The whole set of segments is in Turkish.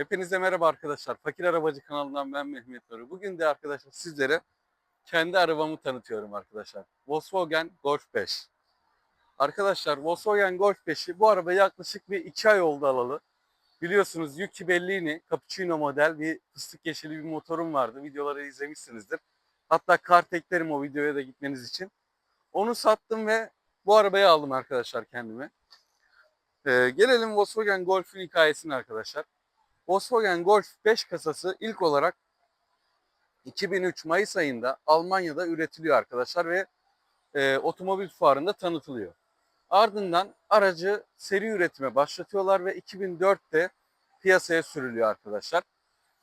Hepinize merhaba arkadaşlar. Fakir Arabacı kanalından ben Mehmet Nuri. Bugün de arkadaşlar sizlere kendi arabamı tanıtıyorum arkadaşlar. Volkswagen Golf 5. Arkadaşlar Volkswagen Golf 5'i bu araba yaklaşık bir 2 ay oldu alalı. Biliyorsunuz Yuki Bellini Cappuccino model bir fıstık yeşili bir motorum vardı. Videoları izlemişsinizdir. Hatta kart eklerim o videoya da gitmeniz için. Onu sattım ve bu arabayı aldım arkadaşlar kendime. Ee, gelelim Volkswagen Golf'ün hikayesine arkadaşlar. Volkswagen Golf 5 kasası ilk olarak 2003 Mayıs ayında Almanya'da üretiliyor arkadaşlar ve e, otomobil fuarında tanıtılıyor. Ardından aracı seri üretime başlatıyorlar ve 2004'te piyasaya sürülüyor arkadaşlar.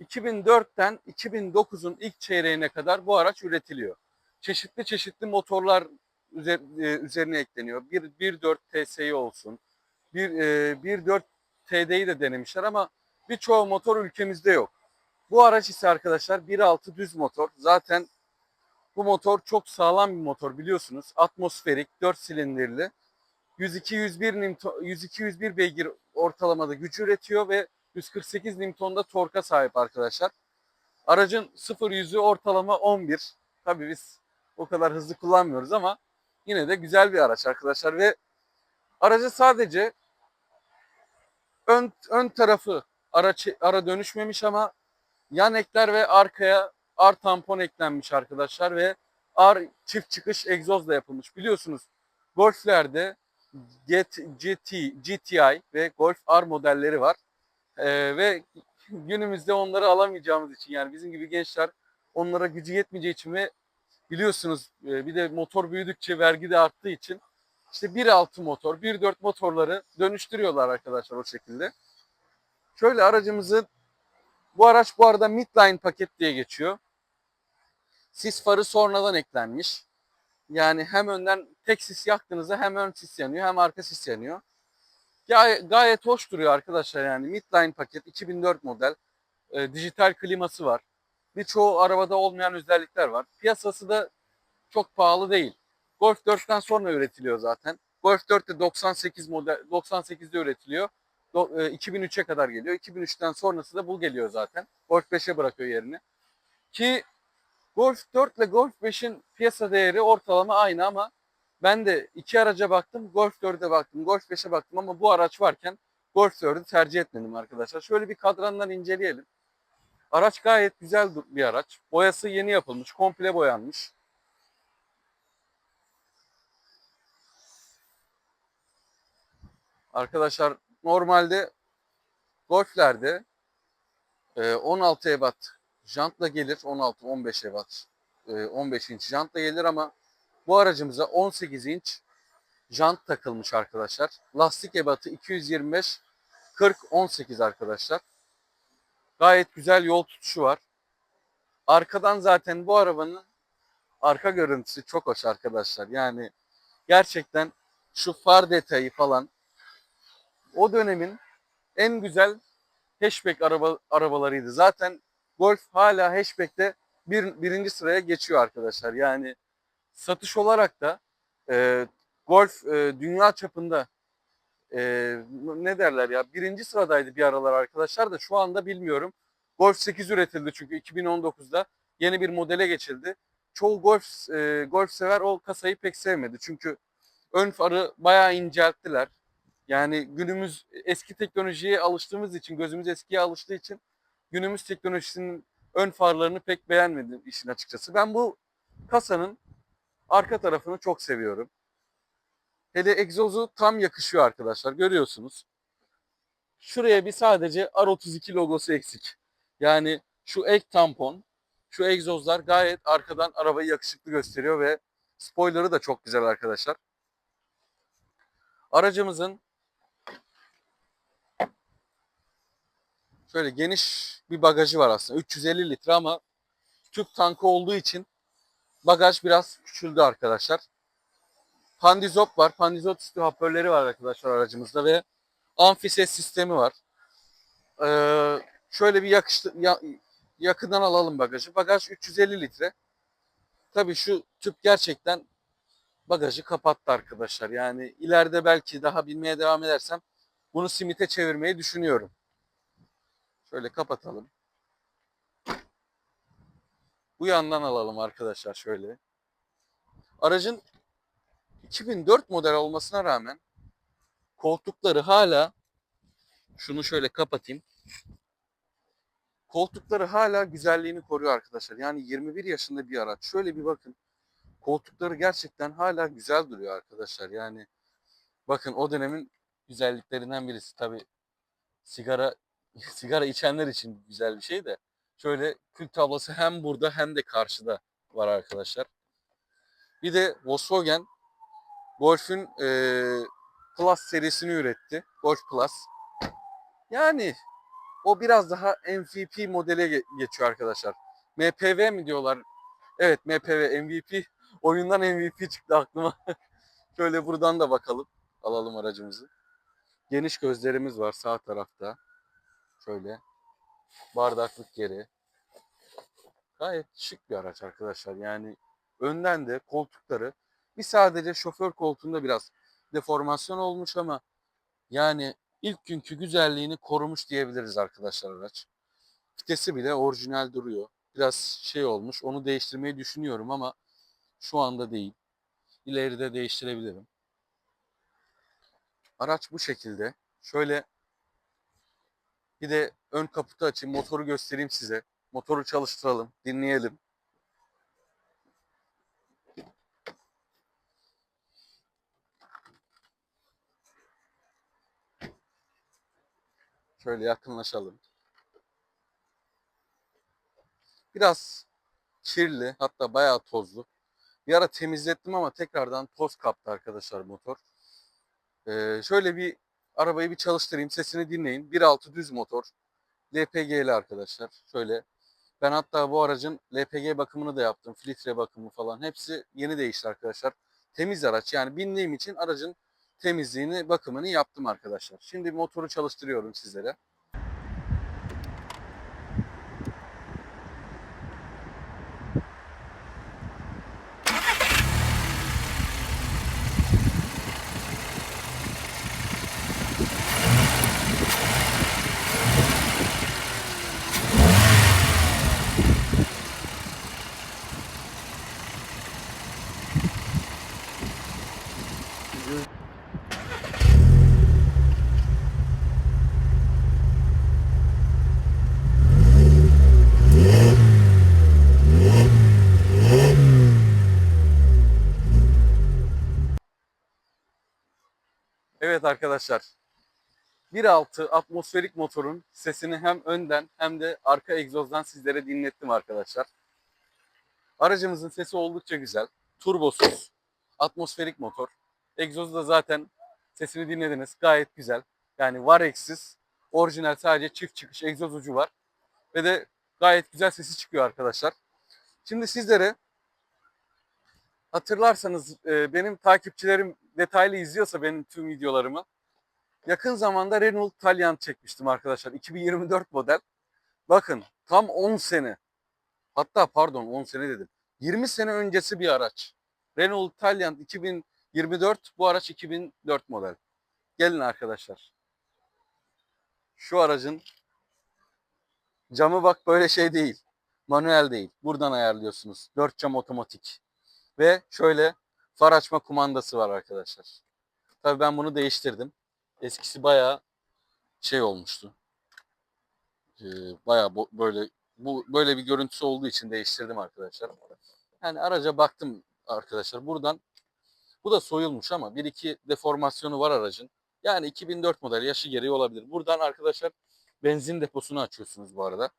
2004'ten 2009'un ilk çeyreğine kadar bu araç üretiliyor. Çeşitli çeşitli motorlar e, üzerine ekleniyor. Bir 1.4 TSI olsun, bir e, 1.4 TD'yi de denemişler ama birçoğu motor ülkemizde yok. Bu araç ise arkadaşlar 1.6 düz motor. Zaten bu motor çok sağlam bir motor biliyorsunuz. Atmosferik, 4 silindirli. 102-101 Newton, 102-101 beygir ortalamada gücü üretiyor ve 148 Newton'da torka sahip arkadaşlar. Aracın 0-100'ü ortalama 11. Tabii biz o kadar hızlı kullanmıyoruz ama yine de güzel bir araç arkadaşlar ve aracı sadece ön, ön tarafı ara, ara dönüşmemiş ama yan ekler ve arkaya ar tampon eklenmiş arkadaşlar ve ar çift çıkış egzozla yapılmış. Biliyorsunuz Golf'lerde GT, GT, GTI ve Golf R modelleri var. Ee, ve günümüzde onları alamayacağımız için yani bizim gibi gençler onlara gücü yetmeyeceği için ve biliyorsunuz e, bir de motor büyüdükçe vergi de arttığı için işte 1.6 motor, 1.4 motorları dönüştürüyorlar arkadaşlar o şekilde. Şöyle aracımızın bu araç bu arada midline paket diye geçiyor. Sis farı sonradan eklenmiş. Yani hem önden tek sis yaktığınızda hem ön sis yanıyor hem arka sis yanıyor. Gayet, gayet hoş duruyor arkadaşlar yani midline paket 2004 model. E, dijital kliması var. Birçoğu arabada olmayan özellikler var. Piyasası da çok pahalı değil. Golf 4'ten sonra üretiliyor zaten. Golf 4 de 98 model 98'de üretiliyor. Do- e, 2003'e kadar geliyor. 2003'ten sonrası da bu geliyor zaten. Golf 5'e bırakıyor yerini. Ki Golf 4 ile Golf 5'in piyasa değeri ortalama aynı ama ben de iki araca baktım. Golf 4'e baktım, Golf 5'e baktım ama bu araç varken Golf 4'ü tercih etmedim arkadaşlar. Şöyle bir kadrandan inceleyelim. Araç gayet güzel bir araç. Boyası yeni yapılmış, komple boyanmış. Arkadaşlar normalde Golf'lerde e, 16 ebat jantla gelir. 16-15 ebat. e, 15 inç jantla gelir ama bu aracımıza 18 inç jant takılmış arkadaşlar. Lastik ebatı 225 40 18 arkadaşlar. Gayet güzel yol tutuşu var. Arkadan zaten bu arabanın arka görüntüsü çok hoş arkadaşlar. Yani gerçekten şu far detayı falan o dönemin en güzel hatchback araba, arabalarıydı. Zaten Golf hala hatchback'te bir, birinci sıraya geçiyor arkadaşlar. Yani satış olarak da e, Golf e, dünya çapında e, ne derler ya birinci sıradaydı bir aralar arkadaşlar da şu anda bilmiyorum. Golf 8 üretildi çünkü 2019'da yeni bir modele geçildi. Çoğu golf e, golf sever o kasayı pek sevmedi. Çünkü ön farı bayağı incelttiler. Yani günümüz eski teknolojiye alıştığımız için, gözümüz eskiye alıştığı için günümüz teknolojisinin ön farlarını pek beğenmedim işin açıkçası. Ben bu kasanın arka tarafını çok seviyorum. Hele egzozu tam yakışıyor arkadaşlar. Görüyorsunuz. Şuraya bir sadece R32 logosu eksik. Yani şu ek tampon, şu egzozlar gayet arkadan arabayı yakışıklı gösteriyor ve spoiler'ı da çok güzel arkadaşlar. Aracımızın şöyle geniş bir bagajı var aslında. 350 litre ama tüp tankı olduğu için bagaj biraz küçüldü arkadaşlar. Pandizop var. Pandizop sistemi hoparlörleri var arkadaşlar aracımızda ve amfi ses sistemi var. Ee, şöyle bir yakıştı, ya- yakından alalım bagajı. Bagaj 350 litre. Tabii şu tüp gerçekten bagajı kapattı arkadaşlar. Yani ileride belki daha bilmeye devam edersem bunu simite çevirmeyi düşünüyorum. Şöyle kapatalım. Bu yandan alalım arkadaşlar şöyle. Aracın 2004 model olmasına rağmen koltukları hala şunu şöyle kapatayım. Koltukları hala güzelliğini koruyor arkadaşlar. Yani 21 yaşında bir araç. Şöyle bir bakın. Koltukları gerçekten hala güzel duruyor arkadaşlar. Yani bakın o dönemin güzelliklerinden birisi. Tabi sigara sigara içenler için güzel bir şey de. Şöyle kül tablası hem burada hem de karşıda var arkadaşlar. Bir de Volkswagen Golf'ün eee Plus serisini üretti. Golf Plus. Yani o biraz daha MVP modele ge- geçiyor arkadaşlar. MPV mi diyorlar? Evet MPV MVP. Oyundan MVP çıktı aklıma. Şöyle buradan da bakalım. Alalım aracımızı. Geniş gözlerimiz var sağ tarafta. Şöyle. Bardaklık yeri. Gayet şık bir araç arkadaşlar. Yani önden de koltukları bir sadece şoför koltuğunda biraz deformasyon olmuş ama yani ilk günkü güzelliğini korumuş diyebiliriz arkadaşlar araç. Vitesi bile orijinal duruyor. Biraz şey olmuş. Onu değiştirmeyi düşünüyorum ama şu anda değil. İleride değiştirebilirim. Araç bu şekilde. Şöyle bir de ön kaputu açayım. Motoru göstereyim size. Motoru çalıştıralım. Dinleyelim. Şöyle yakınlaşalım. Biraz kirli hatta bayağı tozlu. Bir ara temizlettim ama tekrardan toz kaptı arkadaşlar motor. Ee, şöyle bir arabayı bir çalıştırayım sesini dinleyin. 1.6 düz motor. LPG'li arkadaşlar. Şöyle ben hatta bu aracın LPG bakımını da yaptım. Filtre bakımı falan. Hepsi yeni değişti arkadaşlar. Temiz araç. Yani bindiğim için aracın temizliğini, bakımını yaptım arkadaşlar. Şimdi motoru çalıştırıyorum sizlere. Evet arkadaşlar. 1.6 atmosferik motorun sesini hem önden hem de arka egzozdan sizlere dinlettim arkadaşlar. Aracımızın sesi oldukça güzel. Turbosuz, atmosferik motor. Egzozu da zaten sesini dinlediniz. Gayet güzel. Yani var eksiz. Orijinal sadece çift çıkış egzoz ucu var. Ve de gayet güzel sesi çıkıyor arkadaşlar. Şimdi sizlere hatırlarsanız e, benim takipçilerim detaylı izliyorsa benim tüm videolarımı yakın zamanda Renault Taliant çekmiştim arkadaşlar. 2024 model. Bakın tam 10 sene hatta pardon 10 sene dedim. 20 sene öncesi bir araç. Renault Taliant 2024 bu araç 2004 model. Gelin arkadaşlar. Şu aracın camı bak böyle şey değil. Manuel değil. Buradan ayarlıyorsunuz. 4 cam otomatik. Ve şöyle far açma kumandası var arkadaşlar. Tabii ben bunu değiştirdim. Eskisi bayağı şey olmuştu. Ee, bayağı böyle bu böyle bir görüntüsü olduğu için değiştirdim arkadaşlar. Yani araca baktım arkadaşlar. Buradan bu da soyulmuş ama bir iki deformasyonu var aracın. Yani 2004 model yaşı gereği olabilir. Buradan arkadaşlar benzin deposunu açıyorsunuz bu arada.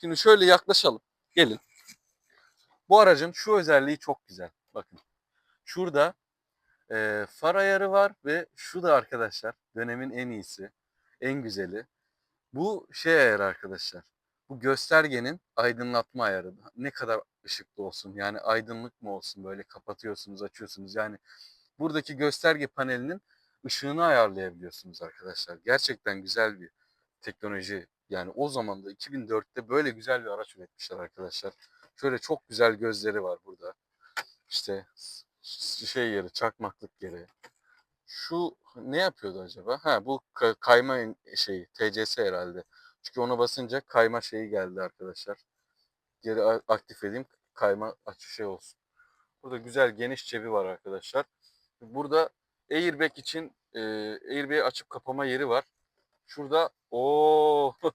Şimdi şöyle yaklaşalım. Gelin. Bu aracın şu özelliği çok güzel. Bakın. Şurada e, far ayarı var ve şu da arkadaşlar dönemin en iyisi, en güzeli. Bu şey ayarı arkadaşlar. Bu göstergenin aydınlatma ayarı. Ne kadar ışıklı olsun yani aydınlık mı olsun böyle kapatıyorsunuz açıyorsunuz. Yani buradaki gösterge panelinin ışığını ayarlayabiliyorsunuz arkadaşlar. Gerçekten güzel bir teknoloji. Yani o zaman da 2004'te böyle güzel bir araç üretmişler arkadaşlar. Şöyle çok güzel gözleri var burada. İşte şey yeri, çakmaklık yeri. Şu ne yapıyordu acaba? Ha bu ka- kayma şeyi, TCS herhalde. Çünkü ona basınca kayma şeyi geldi arkadaşlar. Geri aktif edeyim kayma açı şey olsun. Burada güzel geniş cebi var arkadaşlar. Burada airbag için e, airbag'i açıp kapama yeri var. Şurada o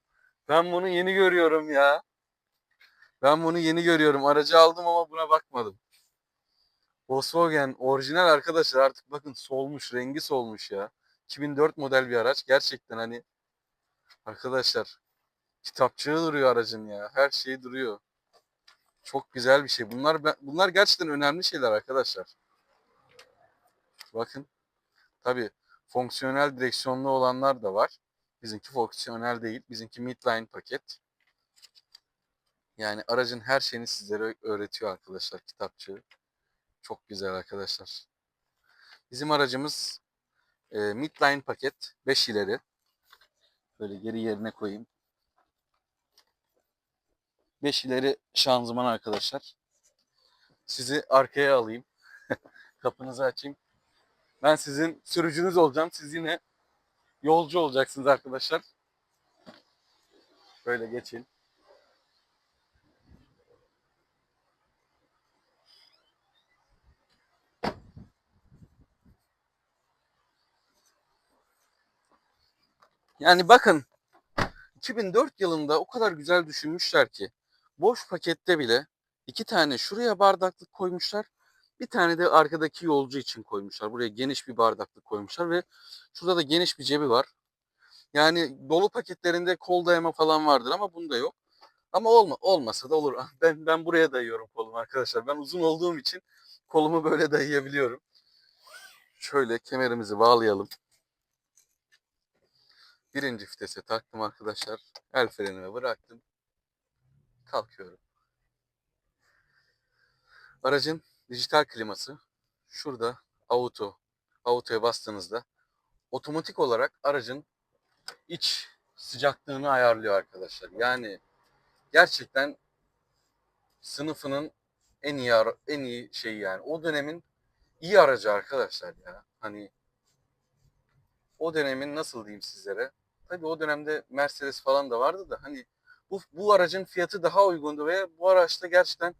ben bunu yeni görüyorum ya. Ben bunu yeni görüyorum. Aracı aldım ama buna bakmadım. Volkswagen orijinal arkadaşlar artık bakın solmuş, rengi solmuş ya. 2004 model bir araç. Gerçekten hani arkadaşlar kitapçığı duruyor aracın ya. Her şey duruyor. Çok güzel bir şey. Bunlar bunlar gerçekten önemli şeyler arkadaşlar. Bakın. Tabii fonksiyonel direksiyonlu olanlar da var. Bizimki fonksiyonel değil. Bizimki midline paket. Yani aracın her şeyini sizlere öğretiyor arkadaşlar kitapçığı. Çok güzel arkadaşlar. Bizim aracımız e, midline paket 5 ileri. Böyle geri yerine koyayım. 5 ileri şanzıman arkadaşlar. Sizi arkaya alayım. Kapınızı açayım. Ben sizin sürücünüz olacağım. Siz yine yolcu olacaksınız arkadaşlar. Böyle geçin. Yani bakın 2004 yılında o kadar güzel düşünmüşler ki boş pakette bile iki tane şuraya bardaklık koymuşlar. Bir tane de arkadaki yolcu için koymuşlar. Buraya geniş bir bardaklık koymuşlar ve şurada da geniş bir cebi var. Yani dolu paketlerinde kol dayama falan vardır ama bunda yok. Ama olma, olmasa da olur. Ben ben buraya dayıyorum kolumu arkadaşlar. Ben uzun olduğum için kolumu böyle dayayabiliyorum. Şöyle kemerimizi bağlayalım. Birinci vitese taktım arkadaşlar. El frenime bıraktım. Kalkıyorum. Aracın dijital kliması şurada auto. Auto'ya bastığınızda otomatik olarak aracın iç sıcaklığını ayarlıyor arkadaşlar. Yani gerçekten sınıfının en iyi en iyi şeyi yani. O dönemin iyi aracı arkadaşlar ya. Hani o dönemin nasıl diyeyim sizlere? Tabii o dönemde Mercedes falan da vardı da hani bu, bu aracın fiyatı daha uygundu ve bu araçta gerçekten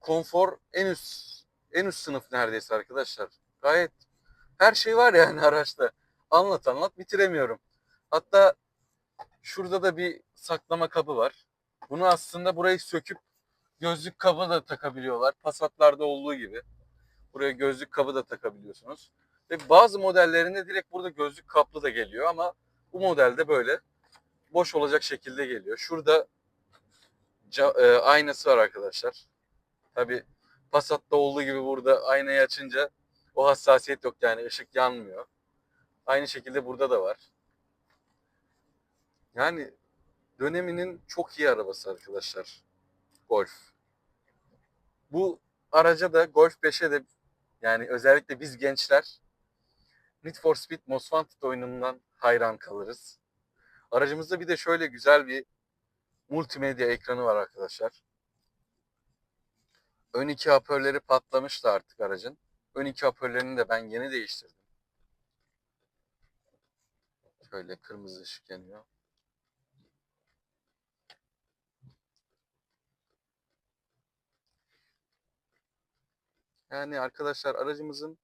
konfor en üst en üst sınıf neredeyse arkadaşlar. Gayet her şey var yani araçta. Anlat anlat bitiremiyorum. Hatta şurada da bir saklama kabı var. Bunu aslında burayı söküp gözlük kabı da takabiliyorlar. Passat'larda olduğu gibi. Buraya gözlük kabı da takabiliyorsunuz. Ve bazı modellerinde direkt burada gözlük kaplı da geliyor ama bu modelde böyle boş olacak şekilde geliyor. Şurada e, aynası var arkadaşlar. Tabi Passat'ta olduğu gibi burada aynayı açınca o hassasiyet yok yani ışık yanmıyor. Aynı şekilde burada da var. Yani döneminin çok iyi arabası arkadaşlar. Golf. Bu araca da Golf 5'e de yani özellikle biz gençler Need for Speed Most Wanted oyunundan hayran kalırız. Aracımızda bir de şöyle güzel bir multimedya ekranı var arkadaşlar. Ön iki hoparlörleri patlamıştı artık aracın. Ön iki hoparlörlerini de ben yeni değiştirdim. Şöyle kırmızı ışık yanıyor. Yani arkadaşlar aracımızın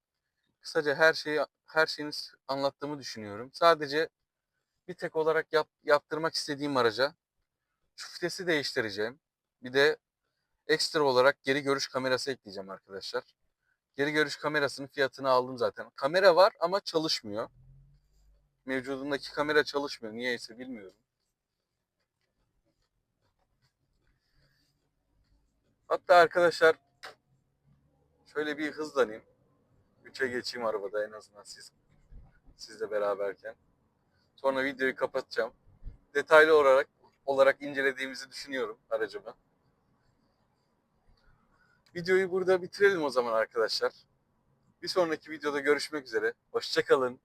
kısaca her şeyi her şeyini anlattığımı düşünüyorum. Sadece bir tek olarak yap, yaptırmak istediğim araca şu vitesi değiştireceğim. Bir de ekstra olarak geri görüş kamerası ekleyeceğim arkadaşlar. Geri görüş kamerasının fiyatını aldım zaten. Kamera var ama çalışmıyor. Mevcudundaki kamera çalışmıyor. Niyeyse bilmiyorum. Hatta arkadaşlar şöyle bir hızlanayım. 3'e geçeyim arabada en azından siz sizle beraberken. Sonra videoyu kapatacağım. Detaylı olarak olarak incelediğimizi düşünüyorum aracımı. Videoyu burada bitirelim o zaman arkadaşlar. Bir sonraki videoda görüşmek üzere. Hoşçakalın.